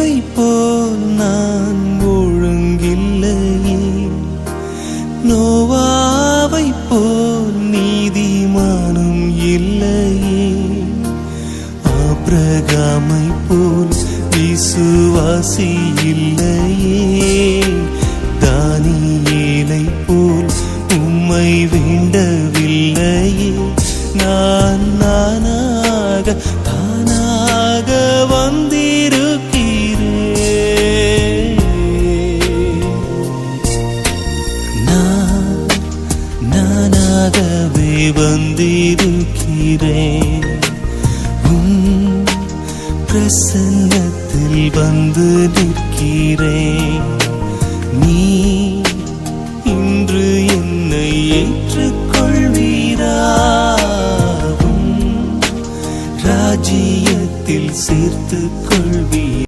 ஏவை போல் நான் ஒழுங்கில்லையே. நோவாவை போல் நீதிமானம் இல்லையே. ஆபிரகாமை போல் விசுவாசி இல்லையே. தானியேலை போல் உம்மை வேண்டவில்லையே. நான் நானாக தானாக நானாகவே வந்திருக்கிறேன். உம் பிரசன்னத்தில் வந்து நிற்கிறேன். நீ இன்று என்னை ஏற்றுக்கொள்வீராகும் ராஜ்யத்தில் சேர்த்து கொள்வீர்